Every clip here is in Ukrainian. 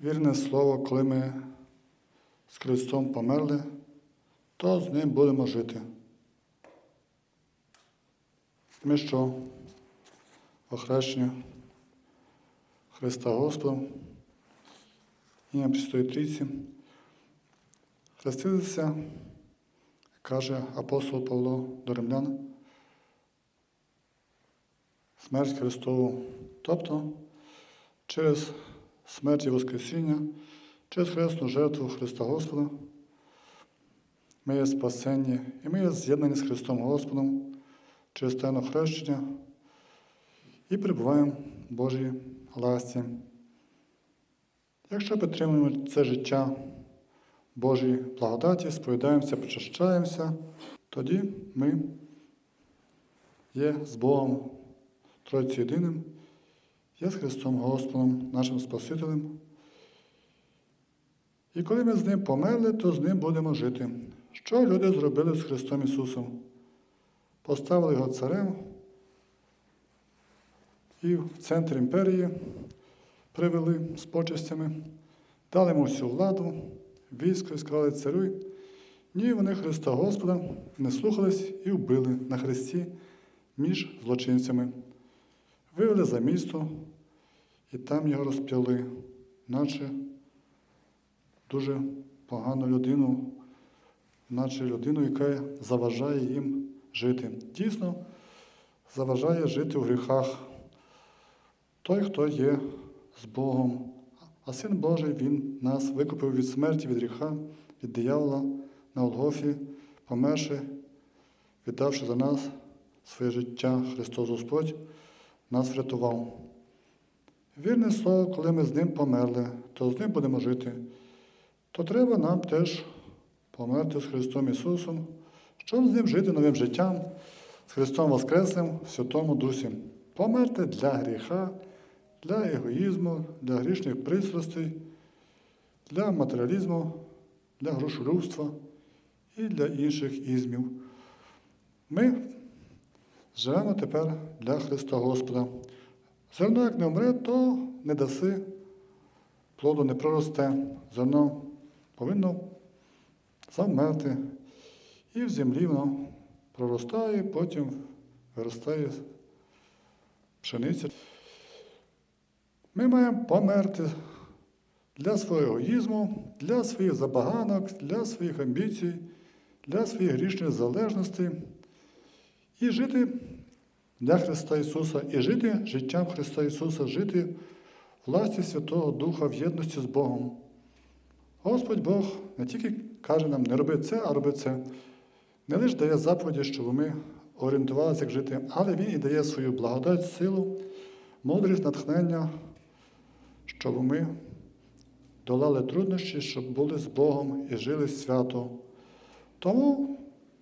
Вірне слово, коли ми з Христом померли, то з Ним будемо жити. Ми що? Охрещення Христа Господа, ім'я Престої Трійці, хрестилися, каже апостол Павло до римлян, смерть Христову, тобто через смерть і Воскресіння, через хресну жертву Христа Господа, ми є спасені і ми є з'єднані з Христом Господом через тайну хрещення і перебуваємо в Божій ласті. Якщо підтримуємо це життя Божій благодаті, сповідаємося, причащаємося, тоді ми є з Богом Тройці єдиним, є з Христом Господом, нашим Спасителем. І коли ми з Ним померли, то з Ним будемо жити. Що люди зробили з Христом Ісусом? Поставили його царем і в центр імперії привели з почестями, дали йому всю владу, військо і сказали царюй. Ні, вони Христа Господа не слухались і вбили на хресті між злочинцями. Вивели за місто і там його розп'яли, наче дуже погану людину, наче людину, яка заважає їм жити. Дійсно, заважає жити в гріхах той, хто є з Богом. А Син Божий Він нас викупив від смерті, від гріха, від диявола на Голгофі, померши, віддавши за нас своє життя, Христос Господь нас врятував. Вірне слово, коли ми з Ним померли, то з Ним будемо жити, то треба нам теж померти з Христом Ісусом, щоб з Ним жити новим життям, з Христом Воскреслим в Святому Дусі. Померти для гріха, для егоїзму, для грішних пристрастей, для матеріалізму, для грошолюбства і для інших ізмів. Ми живемо тепер для Христа Господа. Зерно, як не вмре, то не даси, плоду не проросте. Зерно повинно завмерти. І в землі воно проростає, потім виростає пшениця. Ми маємо померти для свого егоїзму, для своїх забаганок, для своїх амбіцій, для своїх грішних залежностей і жити для Христа Ісуса, і жити життям Христа Ісуса, жити власті Святого Духа в єдності з Богом. Господь Бог не тільки каже нам, не роби це, а роби це. Не лише дає заповіді, щоб ми орієнтувалися, як жити, але Він і дає свою благодать, силу, мудрість, натхнення, щоб ми долали труднощі, щоб були з Богом і жили свято. Тому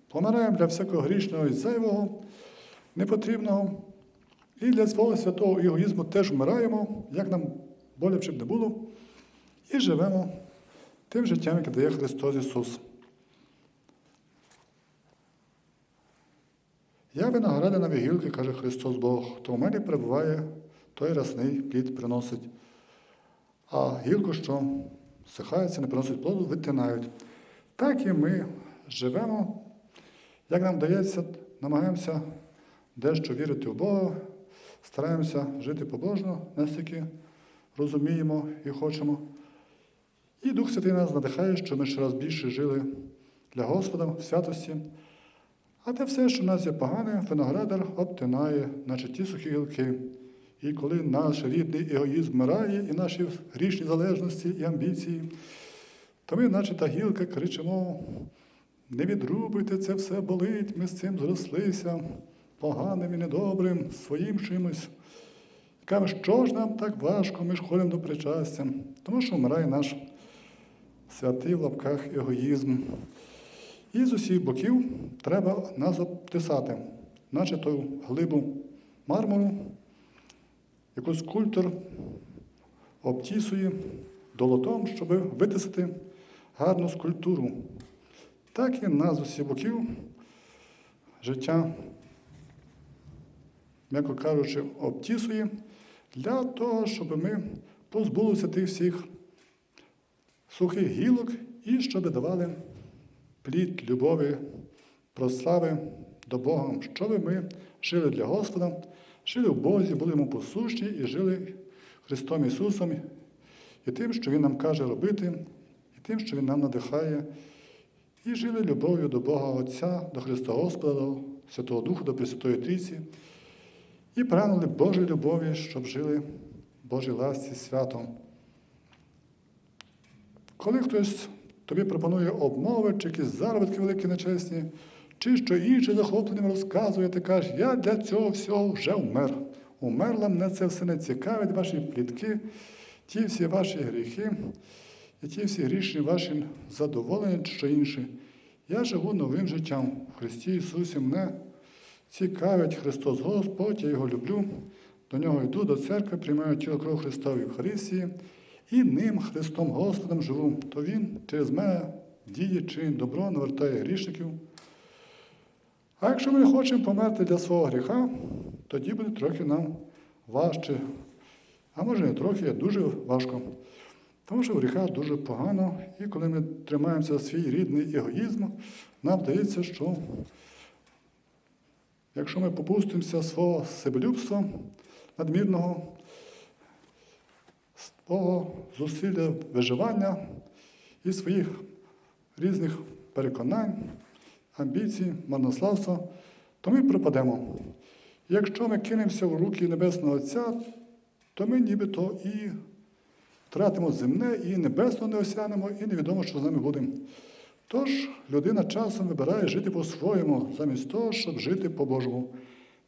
помираємо для всякого грішного і зайвого, непотрібного. І для свого святого егоїзму теж вмираємо, як нам боляче б не було, і живемо тим життям, яке дає Христос Ісус. Я виноградина вигілки, каже Христос Бог, то в мене перебуває, той рясний плід приносить. А гілку, що сихається, не приносить плоду, витинають. Так і ми живемо, як нам дається, намагаємося дещо вірити в Бога, стараємося жити побожно, настільки розуміємо і хочемо. І Дух Святий нас надихає, що ми ще раз більше жили для Господа в святості. А те все, що в нас є погане, виноградар обтинає, наче ті сухі гілки. І коли наш рідний егоїзм вмирає, і наші грішні залежності і амбіції, то ми, наче та гілка, кричимо: не відрубуйте, це все болить, ми з цим зрослися, поганим і недобрим, своїм чимось. Кажемо, що ж нам так важко, ми ж ходимо до причастя, тому що вмирає наш святий в лапках егоїзм. І з усіх боків треба нас обтисати, наче ту глибу мармуру, яку скульптор обтісує долотом, щоб витисати гарну скульптуру. Так і нас з усіх боків життя, м'яко кажучи, обтісує для того, щоб ми позбулися тих всіх сухих гілок і щоб давали плід любові, прослави до Бога, щоб ми жили для Господа, жили в Бозі, були йому посущі і жили Христом Ісусом і тим, що Він нам каже робити, і тим, що Він нам надихає, і жили любов'ю до Бога Отця, до Христа Господа, до Святого Духа, до Пресвятої Трійці, і прагнули Божої любові, щоб жили Божій ласці святом. Коли хтось тобі пропонує обмови, чи якісь заробітки великі нечесні, чи що інше захопленим розказує, ти кажеш, я для цього всього вже вмер. Умерла, мене це все не цікавить, ваші плітки, ті всі ваші гріхи і ті всі грішні ваші задоволення, чи що інше. Я живу новим життям в Христі Ісусі. Мене цікавить Христос Господь, я його люблю. До нього йду, до церкви, приймаю тіло кров Христа в Євхаристії, і ним, Христом Господом живу, то Він через мене діє чи добро навертає грішників. А якщо ми не хочемо померти для свого гріха, тоді буде трохи нам важче. А може не трохи, а дуже важко. Тому що в гріхах дуже погано, і коли ми тримаємося свій рідний егоїзм, нам здається, що якщо ми попустимося свого себелюбства надмірного, свого зусилля виживання і своїх різних переконань, амбіцій, марнославства, то ми пропадемо. Якщо ми кинемося в руки Небесного Отця, то ми нібито і втратимо земне, і небесного не осянемо, і невідомо, що з нами буде. Тож людина часом вибирає жити по-своєму, замість того, щоб жити по-божому.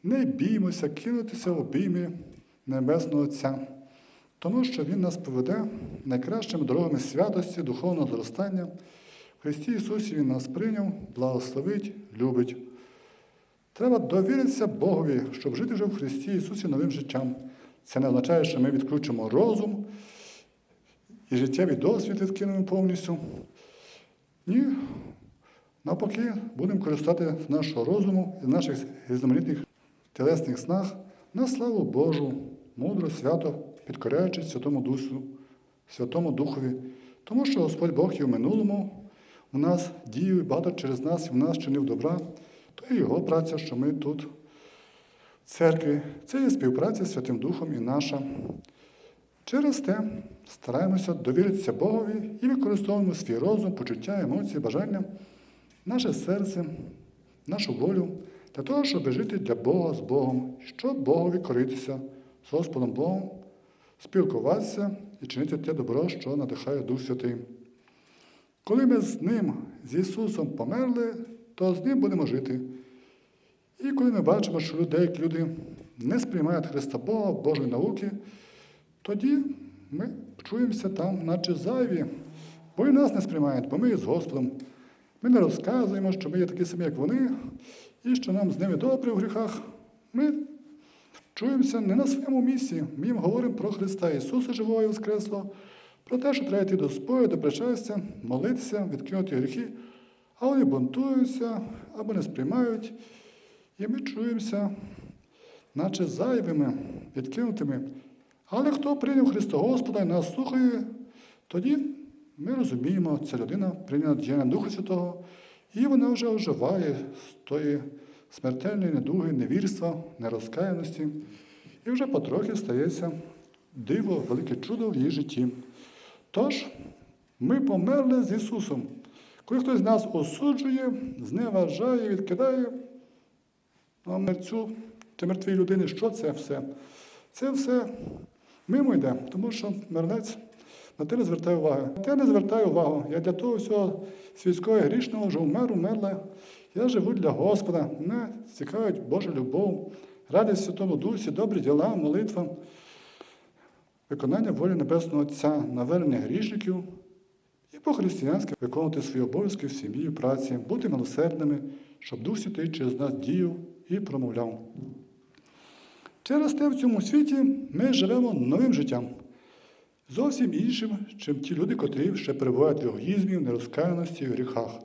Не біймося кинутися в обійми Небесного Отця, тому що Він нас поведе найкращими дорогами святості, духовного зростання. В Христі Ісусі Він нас прийняв, благословить, любить. Треба довіритися Богові, щоб жити вже в Христі Ісусі новим життям. Це не означає, що ми відключимо розум і життєвий досвід відкинемо повністю. Ні. Навпаки, будемо користати нашого розуму і з наших різноманітних тілесних снах на славу Божу, мудро, свято, підкоряючись Святому Дусу, Святому Духові. Тому що Господь Бог і в минулому у нас діяв багато через нас і в нас чинив добра, то і його праця, що ми тут, в церкві, це є співпраця з Святим Духом і наша. Через те стараємося довіритися Богові і використовуємо свій розум, почуття, емоції, бажання, наше серце, нашу волю для того, щоб жити для Бога з Богом, щоб Богові коритися з Господом Богом, спілкуватися і чинити те добро, що надихає Дух Святий. Коли ми з Ним, з Ісусом померли, то з Ним будемо жити. І коли ми бачимо, що деякі люди не сприймають Христа Бога, Божої науки, тоді ми чуємося там, наче зайві, бо і нас не сприймають, бо ми з Господом. Ми не розказуємо, що ми є такі самі, як вони, і що нам з ними добре в гріхах. Ми чуємося не на своєму місці. Ми їм говоримо про Христа Ісуса Живого і Воскреслого, про те, що треба йти до спою, до причастя, молитися, відкинути гріхи, а вони бунтуються або не сприймають. І ми чуємося, наче зайвими, відкинутими. Але хто прийняв Христа Господа і нас слухає, тоді ми розуміємо, ця людина прийняла діяння Духа Святого, і вона вже оживає з тої смертельної недуги, невірства, нерозкаяності, і вже потрохи стається диво, велике чудо в її житті. Тож, ми померли з Ісусом. Коли хтось нас осуджує, зневажає, відкидає на мерцю чи мертвій людини, що це все? Це все мимо йде, тому що мерлець на те не звертає уваги. На те не звертаю увагу. Я для того всього світського грішного вже вмер, умерла. Я живу для Господа. Мене цікавить Божа любов, радість Святому Дусі, добрі діла, молитва, виконання волі Небесного Отця, навернення грішників і по-християнськи виконувати свої обов'язки в сім'ї, праці, бути милосердними, щоб Дух Святий через нас діяв і промовляв. Через те в цьому світі ми живемо новим життям, зовсім іншим, чим ті люди, котрі ще перебувають в егоїзмі, в нерозкаяності і в гріхах.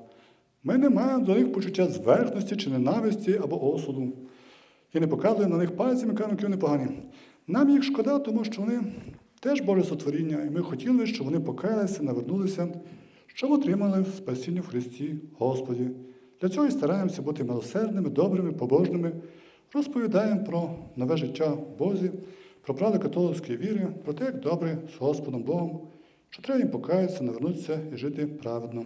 Ми не маємо до них почуття зверхності чи ненависті або осуду. І не показуємо на них пальцями, кажемо, які вони погані. Нам їх шкода, тому що вони теж Боже сотворіння, і ми хотіли, щоб вони покаялися, навернулися, щоб отримали спасіння в Христі Господі. Для цього і стараємося бути милосердними, добрими, побожними, розповідаємо про нове життя в Бозі, про правду католицької віри, про те, як добре з Господом Богом, що треба їм покаятися, навернутися і жити праведно.